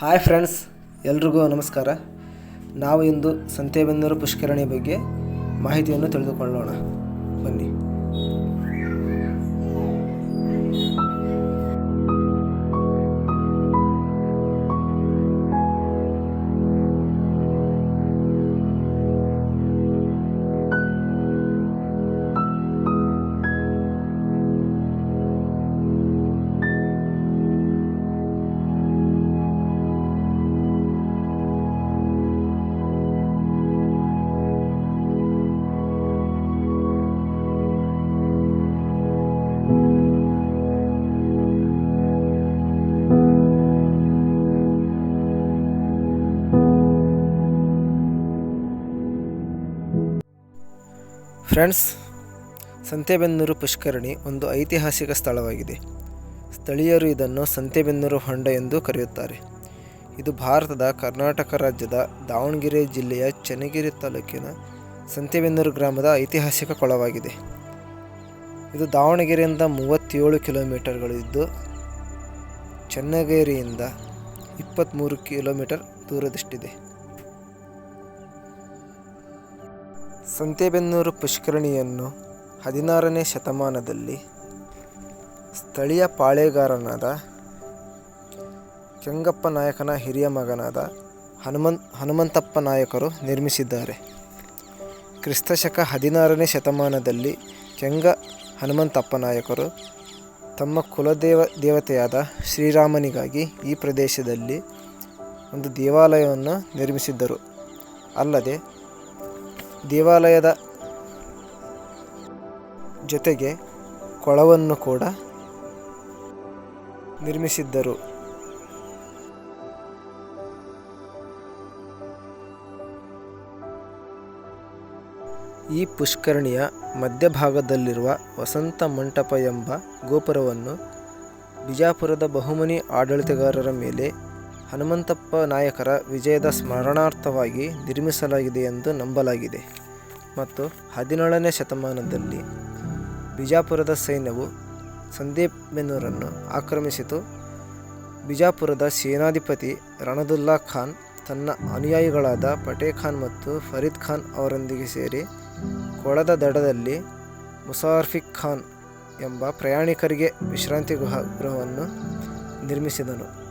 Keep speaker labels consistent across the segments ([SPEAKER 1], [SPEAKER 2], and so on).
[SPEAKER 1] Hi friends ಎಲ್ರಿಗೂ ನಮಸ್ಕಾರ. ನಾವು ಇಂದು ಸಂತೆಬೆನ್ನೂರು ಪುಷ್ಕರಣಿ ಬಗ್ಗೆ ಮಾಹಿತಿಯನ್ನು ತಿಳಿದುಕೊಳ್ಳೋಣ. ಬನ್ನಿ. ಫ್ರೆಂಡ್ಸ್, ಸಂತೆಬೆನ್ನೂರು ಪುಷ್ಕರಣಿ ಒಂದು ಐತಿಹಾಸಿಕ ಸ್ಥಳವಾಗಿದೆ. ಸ್ಥಳೀಯರು ಇದನ್ನು ಸಂತೆಬೆನ್ನೂರು ಹೊಂಡ ಎಂದು ಕರೆಯುತ್ತಾರೆ. ಇದು ಭಾರತದ ಕರ್ನಾಟಕ ರಾಜ್ಯದ ದಾವಣಗೆರೆ ಜಿಲ್ಲೆಯ ಚನ್ನಗಿರಿ ತಾಲೂಕಿನ ಸಂತೆಬೆನ್ನೂರು ಗ್ರಾಮದ ಐತಿಹಾಸಿಕ ಕೊಳವಾಗಿದೆ. ಇದು ದಾವಣಗೆರೆಯಿಂದ ಮೂವತ್ತೇಳು ಕಿಲೋಮೀಟರ್ಗಳಿದ್ದು ಚನ್ನಗಿರಿಯಿಂದ ಇಪ್ಪತ್ತ್ಮೂರು ಕಿಲೋಮೀಟರ್ ದೂರದಷ್ಟಿದೆ. ಸಂತೆಬೆನ್ನೂರು ಪುಷ್ಕರಣಿಯನ್ನು ಹದಿನಾರನೇ ಶತಮಾನದಲ್ಲಿ ಸ್ಥಳೀಯ ಪಾಳೇಗಾರನಾದ ಕೆಂಗಪ್ಪ ನಾಯಕನ ಹಿರಿಯ ಮಗನಾದ ಹನುಮಂತ್, ಹನುಮಂತಪ್ಪ ನಾಯಕರು ನಿರ್ಮಿಸಿದ್ದಾರೆ. ಕ್ರಿಸ್ತಶಕ ಹದಿನಾರನೇ ಶತಮಾನದಲ್ಲಿ ಕೆಂಗ ಹನುಮಂತಪ್ಪ ನಾಯಕರು ತಮ್ಮ ಕುಲದೇವ, ದೇವತೆಯಾದ ಶ್ರೀರಾಮನಿಗಾಗಿ ಈ ಪ್ರದೇಶದಲ್ಲಿ ಒಂದು ದೇವಾಲಯವನ್ನು ನಿರ್ಮಿಸಿದ್ದರು. ಅಲ್ಲದೆ ದೇವಾಲಯದ ಜೊತೆಗೆ ಕೊಳವನ್ನು ಕೂಡ ನಿರ್ಮಿಸಿದ್ದರು. ಈ ಪುಷ್ಕರಣಿಯ ಮಧ್ಯಭಾಗದಲ್ಲಿರುವ ವಸಂತ ಮಂಟಪ ಎಂಬ ಗೋಪುರವನ್ನು ಬಿಜಾಪುರದ ಬಹುಮನಿ ಆಡಳಿತಗಾರರ ಮೇಲೆ ಹನುಮಂತಪ್ಪ ನಾಯಕರ ವಿಜಯದ ಸ್ಮರಣಾರ್ಥವಾಗಿ ನಿರ್ಮಿಸಲಾಗಿದೆ ಎಂದು ನಂಬಲಾಗಿದೆ. ಮತ್ತು ಹದಿನೇಳನೇ ಶತಮಾನದಲ್ಲಿ ಬಿಜಾಪುರದ ಸೈನ್ಯವು ಸಂದೀಪ್ ಬೆನ್ನೂರನ್ನು ಆಕ್ರಮಿಸಿತು. ಬಿಜಾಪುರದ ಸೇನಾಧಿಪತಿ ರಣದುಲ್ಲಾ ಖಾನ್, ತನ್ನ ಅನುಯಾಯಿಗಳಾದ ಪಟೇ ಖಾನ್ ಮತ್ತು ಫರೀದ್ ಖಾನ್ ಅವರೊಂದಿಗೆ ಸೇರಿ ಕೊಳದ ದಡದಲ್ಲಿ ಮುಸಾರ್ಫಿಕ್ ಖಾನ್ ಎಂಬ ಪ್ರಯಾಣಿಕರಿಗೆ ವಿಶ್ರಾಂತಿ ಗೃಹ ಗೃಹವನ್ನು ನಿರ್ಮಿಸಿದನು.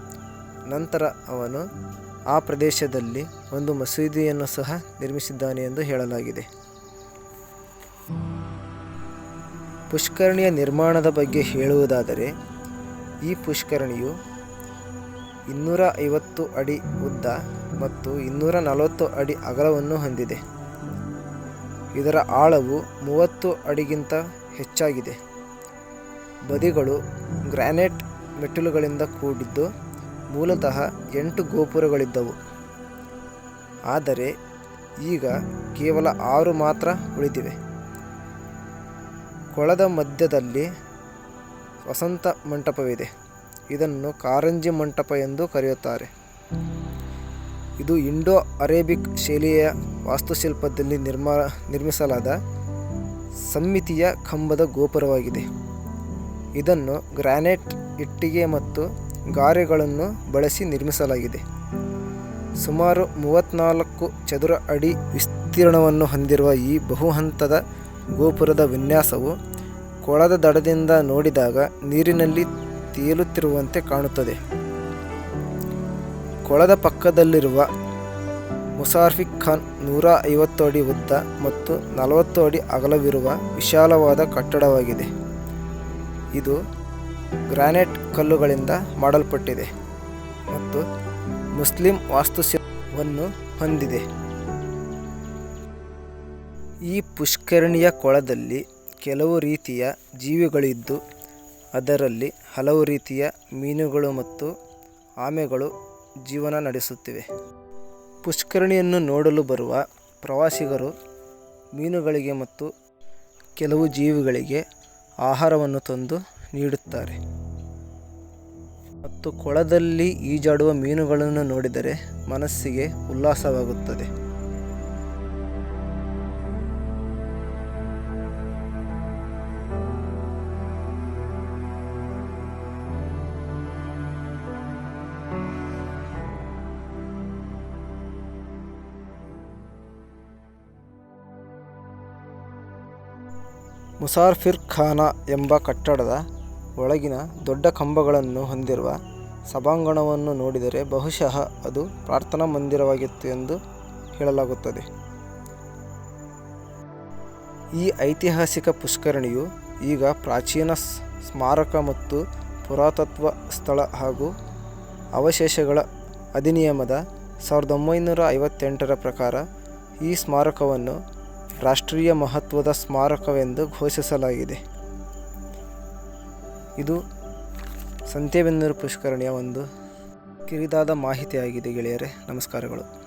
[SPEAKER 1] ನಂತರ ಅವನು ಆ ಪ್ರದೇಶದಲ್ಲಿ ಒಂದು ಮಸೀದಿಯನ್ನು ಸಹ ನಿರ್ಮಿಸಿದ್ದಾನೆ ಎಂದು ಹೇಳಲಾಗಿದೆ. ಪುಷ್ಕರಣಿಯ ನಿರ್ಮಾಣದ ಬಗ್ಗೆ ಹೇಳುವುದಾದರೆ, ಈ ಪುಷ್ಕರಣಿಯು ಇನ್ನೂರ ಐವತ್ತು ಅಡಿ ಉದ್ದ ಮತ್ತು ಇನ್ನೂರ ನಲವತ್ತು ಅಡಿ ಅಗಲವನ್ನು ಹೊಂದಿದೆ. ಇದರ ಆಳವು ಮೂವತ್ತು ಅಡಿಗಿಂತ ಹೆಚ್ಚಾಗಿದೆ. ಬದಿಗಳು ಗ್ರಾನೈಟ್ ಮೆಟ್ಟಿಲುಗಳಿಂದ ಕೂಡಿದ್ದು ಮೂಲತಃ ಎಂಟು ಗೋಪುರಗಳಿದ್ದವು. ಆದರೆ ಈಗ ಕೇವಲ ಆರು ಮಾತ್ರ ಉಳಿದಿವೆ. ಕೊಳದ ಮಧ್ಯದಲ್ಲಿ ವಸಂತ ಮಂಟಪವಿದೆ. ಇದನ್ನು ಕಾರಂಜಿ ಮಂಟಪ ಎಂದು ಕರೆಯುತ್ತಾರೆ. ಇದು ಇಂಡೋ ಅರೇಬಿಕ್ ಶೈಲಿಯ ವಾಸ್ತುಶಿಲ್ಪದಲ್ಲಿ ನಿರ್ಮಾ, ನಿರ್ಮಿಸಲಾದ ಸಮ್ಮಿತಿಯ ಕಂಬದ ಗೋಪುರವಾಗಿದೆ. ಇದನ್ನು ಗ್ರಾನೈಟ್ ಇಟ್ಟಿಗೆ ಮತ್ತು ಗಾರೆಗಳನ್ನು ಬಳಸಿ ನಿರ್ಮಿಸಲಾಗಿದೆ. ಸುಮಾರು ಮೂವತ್ತ್ನಾಲ್ಕು ಚದುರ ಅಡಿ ವಿಸ್ತೀರ್ಣವನ್ನು ಹೊಂದಿರುವ ಈ ಬಹುಹಂತದ ಗೋಪುರದ ವಿನ್ಯಾಸವು ಕೊಳದ ದಡದಿಂದ ನೋಡಿದಾಗ ನೀರಿನಲ್ಲಿ ತೇಲುತ್ತಿರುವಂತೆ ಕಾಣುತ್ತದೆ. ಕೊಳದ ಪಕ್ಕದಲ್ಲಿರುವ ಮುಸಾರ್ಫಿಕ್ ಖಾನ್ ನೂರ ಐವತ್ತು ಅಡಿ ಉದ್ದ ಮತ್ತು ನಲವತ್ತು ಅಡಿ ಅಗಲವಿರುವ ವಿಶಾಲವಾದ ಕಟ್ಟಡವಾಗಿದೆ. ಇದು ಗ್ರಾನೈಟ್ ಕಲ್ಲುಗಳಿಂದ ಮಾಡಲ್ಪಟ್ಟಿದೆ ಮತ್ತು ಮುಸ್ಲಿಂ ವಾಸ್ತುಶಿಲ್ಪವನ್ನು ಹೊಂದಿದೆ. ಈ ಪುಷ್ಕರಣಿಯ ಕೊಳದಲ್ಲಿ ಕೆಲವು ರೀತಿಯ ಜೀವಿಗಳಿದ್ದು, ಅದರಲ್ಲಿ ಹಲವು ರೀತಿಯ ಮೀನುಗಳು ಮತ್ತು ಆಮೆಗಳು ಜೀವನ ನಡೆಸುತ್ತಿವೆ. ಪುಷ್ಕರಣಿಯನ್ನು ನೋಡಲು ಬರುವ ಪ್ರವಾಸಿಗರು ಮೀನುಗಳಿಗೆ ಮತ್ತು ಕೆಲವು ಜೀವಿಗಳಿಗೆ ಆಹಾರವನ್ನು ತಂದು ನೀಡುತ್ತಾರೆ. ಮತ್ತು ಕೊಳದಲ್ಲಿ ಈಜಾಡುವ ಮೀನುಗಳನ್ನು ನೋಡಿದರೆ ಮನಸ್ಸಿಗೆ ಉಲ್ಲಾಸವಾಗುತ್ತದೆ. ಮುಸಾರ್ಫಿರ್ ಖಾನ ಎಂಬ ಕಟ್ಟಡದ ಒಳಗಿನ ದೊಡ್ಡ ಕಂಬಗಳನ್ನು ಹೊಂದಿರುವ ಸಭಾಂಗಣವನ್ನು ನೋಡಿದರೆ ಬಹುಶಃ ಅದು ಪ್ರಾರ್ಥನಾ ಮಂದಿರವಾಗಿತ್ತು ಎಂದು ಹೇಳಲಾಗುತ್ತದೆ. ಈ ಐತಿಹಾಸಿಕ ಪುಷ್ಕರಣಿಯು ಈಗ ಪ್ರಾಚೀನ ಸ್ಮಾರಕ ಮತ್ತು ಪುರಾತತ್ವ ಸ್ಥಳ ಹಾಗೂ ಅವಶೇಷಗಳ ಅಧಿನಿಯಮದ ಸಾವಿರದ ಒಂಬೈನೂರ ಐವತ್ತೆಂಟರ ಪ್ರಕಾರ ಈ ಸ್ಮಾರಕವನ್ನು ರಾಷ್ಟ್ರೀಯ ಮಹತ್ವದ ಸ್ಮಾರಕವೆಂದು ಘೋಷಿಸಲಾಗಿದೆ. ಇದು ಸಂತೆಬೆನ್ನೂರು ಪುಷ್ಕರಣಿಯ ಒಂದು ಕಿರಿದಾದ ಮಾಹಿತಿಯಾಗಿದೆ ಗೆಳೆಯರೇ. ನಮಸ್ಕಾರಗಳು.